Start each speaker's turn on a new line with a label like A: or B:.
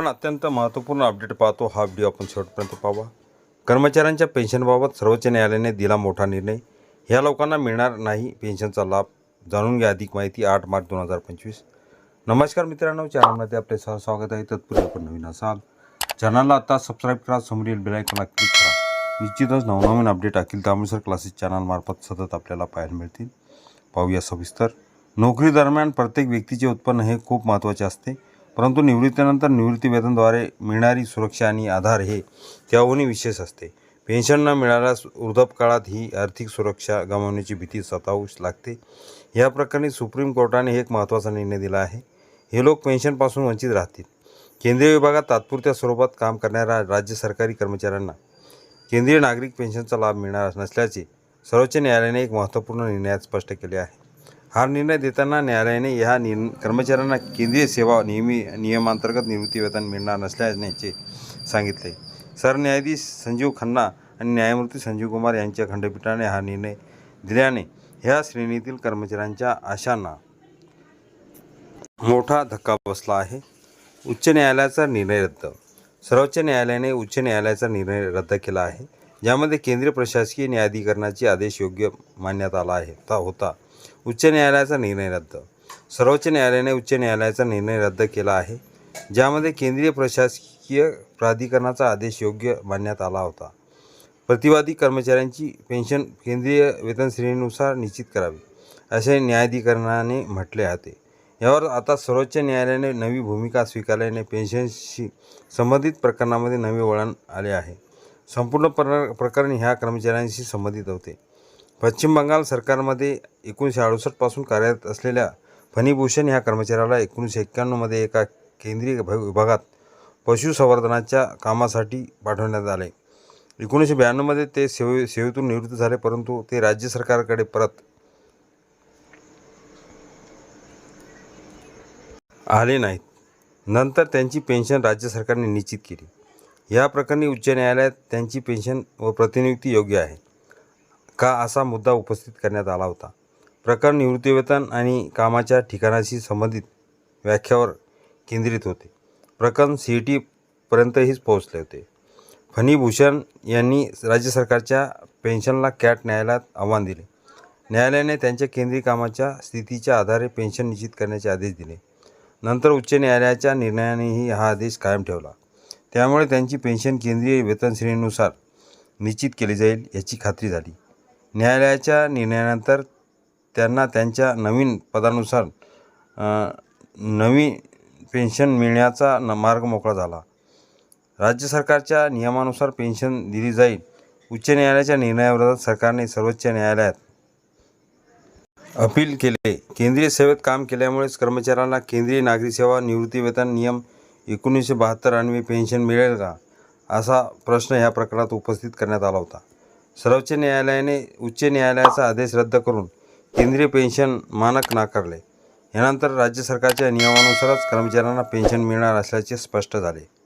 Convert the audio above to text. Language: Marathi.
A: पण अत्यंत महत्त्वपूर्ण अपडेट पाहतो. हा व्हिडिओ आपण शेवटपर्यंत पाहावा कर्मचाऱ्यांच्या पेन्शनबाबत सर्वोच्च न्यायालयाने दिला मोठा निर्णय. ह्या लोकांना मिळणार नाही पेन्शनचा लाभ जाणून घ्या अधिक माहिती आठ मार्च दोन हजार पंचवीस. नमस्कार मित्रांनो चॅनलमध्ये आपले सह स्वागत आहे. तत्पूर्वी आपण नवीन असाल चॅनलला आता सबस्क्राईब करा समोरील बेलायकॉनला क्लिक करा. निश्चितच नवनवीन अपडेट अखिल तामिळसर क्लासेस चॅनलमार्फत सतत आपल्याला पाहायला मिळतील. पाहूया सविस्तर. नोकरी दरम्यान प्रत्येक व्यक्तीचे उत्पन्न हे खूप महत्त्वाचे असते. परंतु निवृत्तीनंतर निवृत्ती वेतनद्वारे मिळणारी सुरक्षा आणि आधार हे त्याहूनही विशेष असते. पेन्शन न मिळाल्यास वृद्धपकाळात ही आर्थिक सुरक्षा गमावण्याची भीती सतावूच लागते. या प्रकरणी सुप्रीम कोर्टाने एक महत्त्वाचा निर्णय दिला आहे. हे लोक पेन्शनपासून वंचित राहतील. केंद्रीय विभागात तात्पुरत्या स्वरूपात काम करणाऱ्या राज्य सरकारी कर्मचाऱ्यांना केंद्रीय नागरिक पेन्शनचा लाभ मिळणार नसल्याचे सर्वोच्च न्यायालयाने एक महत्त्वपूर्ण निर्णयात स्पष्ट केले आहे. हा निर्णय देताना न्यायालयाने ह्या निर् कर्मचाऱ्यांना केंद्रीय सेवा नियमी नियमांतर्गत निवृत्तीवेतन मिळणार नसल्याचे सांगितले. सरन्यायाधीश संजीव खन्ना आणि न्यायमूर्ती संजीव कुमार यांच्या खंडपीठाने हा निर्णय दिल्याने ह्या श्रेणीतील कर्मचाऱ्यांच्या आशांना मोठा धक्का बसला आहे. उच्च न्यायालयाचा निर्णय रद्द. सर्वोच्च न्यायालयाने उच्च न्यायालयाचा निर्णय रद्द केला आहे ज्यामध्ये केंद्रीय प्रशासकीय न्यायाधिकरणाचे आदेश योग्य मानण्यात आला आहे ता होता. उच्च न्यायालयाचा निर्णय रद्द. सर्वोच्च न्यायालयाने उच्च न्यायालयाचा निर्णय रद्द केला आहे ज्यामध्ये केंद्रीय प्रशासकीय प्राधिकरणाचा आदेश योग्य मानण्यात आला होता. प्रतिवादी कर्मचाऱ्यांची पेन्शन केंद्रीय वेतन श्रेणीनुसार निश्चित करावी असे न्यायाधिकरणाने म्हटले होते. यावर आता सर्वोच्च न्यायालयाने नवी भूमिका स्वीकारल्याने पेन्शनशी संबंधित प्रकरणामध्ये नवे वळण आले आहे. संपूर्ण प्र प्रकरण ह्या कर्मचाऱ्यांशी संबंधित होते. पश्चिम बंगाल सरकारमध्ये एकोणीसशे अडुसष्टपासून कार्यरत असलेल्या फणीभूषण ह्या कर्मचाऱ्याला एकोणीसशे एक्क्याण्णवमध्ये एका केंद्रीय भ विभागात पशुसंवर्धनाच्या कामासाठी पाठवण्यात आले. एकोणीसशे ब्याण्णवमध्ये ते सेवे सेवेतून निवृत्त झाले परंतु ते राज्य सरकारकडे परत आले नाहीत. नंतर त्यांची पेन्शन राज्य सरकारने निश्चित केली. या प्रकरणी उच्च न्यायालयात त्यांची पेन्शन व प्रतिनियुक्ती योग्य आहे. का असा मुद्दा उपस्थित करण्यात आला होता? प्रकरण निवृत्तीवेतन आणि कामाच्या ठिकाणाशी संबंधित व्याख्यावर केंद्रित होते. प्रकरण सी ई टीपर्यंतहीच पोहोचले होते. फणीभूषण यांनी राज्य सरकारच्या पेन्शनला कॅट न्यायालयात आव्हान दिले. न्यायालयाने त्यांच्या केंद्रीय कामाच्या स्थितीच्या आधारे पेन्शन निश्चित करण्याचे आदेश दिले. नंतर उच्च न्यायालयाच्या निर्णयानेही हा आदेश कायम ठेवला. त्यामुळे त्यांची पेन्शन केंद्रीय वेतन श्रेणीनुसार निश्चित केली जाईल याची खात्री झाली. न्यायालयाच्या निर्णयानंतर त्यांना त्यांच्या नवीन पदानुसार नवी पेन्शन मिळण्याचा न मार्ग मोकळा झाला. राज्य सरकारच्या नियमानुसार पेन्शन दिली जाईल उच्च न्यायालयाच्या निर्णयाविरोधात सरकारने सर्वोच्च न्यायालयात अपील केले. केंद्रीय सेवेत काम केल्यामुळेच कर्मचाऱ्यांना केंद्रीय नागरी सेवा निवृत्तीवेतन नियम एकोणीसशे बहात्तर अन्वये पेन्शन मिळेल का? असा प्रश्न ह्या प्रकरणात उपस्थित करण्यात आला होता. सर्वोच्च न्यायालयाने उच्च न्यायालयाचा आदेश रद्द करून केंद्रीय पेन्शन मानक नाकारले. यानंतर राज्य सरकारच्या नियमानुसारच कर्मचाऱ्यांना पेन्शन मिळणार असल्याचे स्पष्ट झाले.